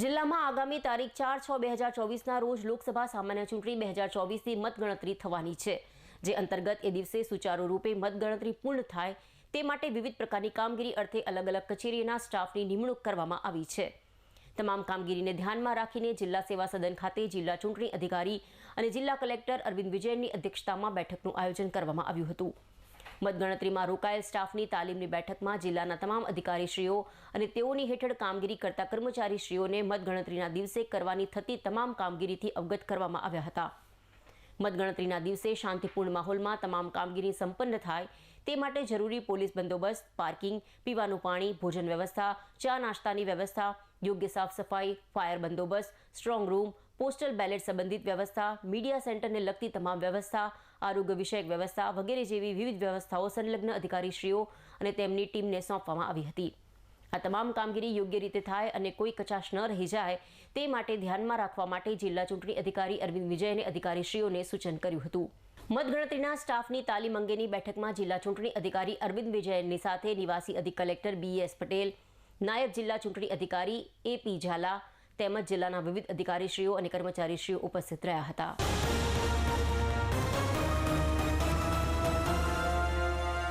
જિલ્લામાં આગામી તારીખ ચાર છ બે હજાર ચોવીસના રોજ લોકસભા સામાન્ય ચૂંટણી બે હજાર ચોવીસની મતગણતરી થવાની છે, જે અંતર્ગત એ દિવસે સુચારુ રૂપે મતગણતરી પૂર્ણ થાય તે માટે વિવિધ પ્રકારની કામગીરી અર્થે અલગ અલગ કચેરીના સ્ટાફની નિમણૂક કરવામાં આવી છે. તમામ કામગીરીને ધ્યાનમાં રાખીને જિલ્લા સેવા સદન ખાતે જિલ્લા ચૂંટણી અધિકારી અને જિલ્લા કલેક્ટર અરવિંદ વિજયનની અધ્યક્ષતામાં બેઠકનું આયોજન કરવામાં આવ્યું હતું. મતગણતરીમાં રોકાયેલ સ્ટાફની તાલીમની બેઠકમાં જિલ્લાના તમામ અધિકારીશ્રીઓ અને તેઓની હેઠળ કામગીરી કરતા કર્મચારીશ્રીઓને મતગણતરીના દિવસે કરવાની થતી તમામ કામગીરીથી અવગત કરવામાં આવ્યા હતા. મતગણતરીના દિવસે શાંતિપૂર્ણ માહોલમાં તમામ કામગીરી સંપન્ન થાય તે માટે જરૂરી પોલીસ બંદોબસ્ત, પાર્કિંગ, પીવાનું પાણી, ભોજન વ્યવસ્થા, ચા નાસ્તાની વ્યવસ્થા, યોગ્ય સાફ સફાઈ, ફાયર બંદોબસ્ત, સ્ટ્રોંગ રૂમ પોસ્ટલ બેલેટ સંબંધિત વ્યવસ્થા, મીડિયા સેન્ટરને લગતી તમામ વ્યવસ્થા, આરોગ્ય વિષયક વ્યવસ્થા વગેરે જેવી વિવિધ વ્યવસ્થાઓ સંલગ્ન અધિકારીશ્રીઓ અને તેમની ટીમને સોંપવામાં આવી હતી. આ તમામ કામગીરી યોગ્ય રીતે થાય અને કોઈ કચાશ ન રહી જાય તે માટે ધ્યાનમાં રાખવા માટે જિલ્લા ચૂંટણી અધિકારી અરવિંદ વિજયને અધિકારીશ્રીઓને સૂચન કર્યું હતું. મતગણતરીના સ્ટાફની તાલીમ અંગેની બેઠકમાં જિલ્લા ચૂંટણી અધિકારી અરવિંદ વિજયનની સાથે નિવાસી અધિક કલેક્ટર બી એસ પટેલ, નાયબ જિલ્લા ચૂંટણી અધિકારી એ પી ઝાલા તેમજ જિલ્લાના વિવિધ અધિકારીશ્રીઓ અને કર્મચારીશ્રીઓ ઉપસ્થિત રહ્યા હતા.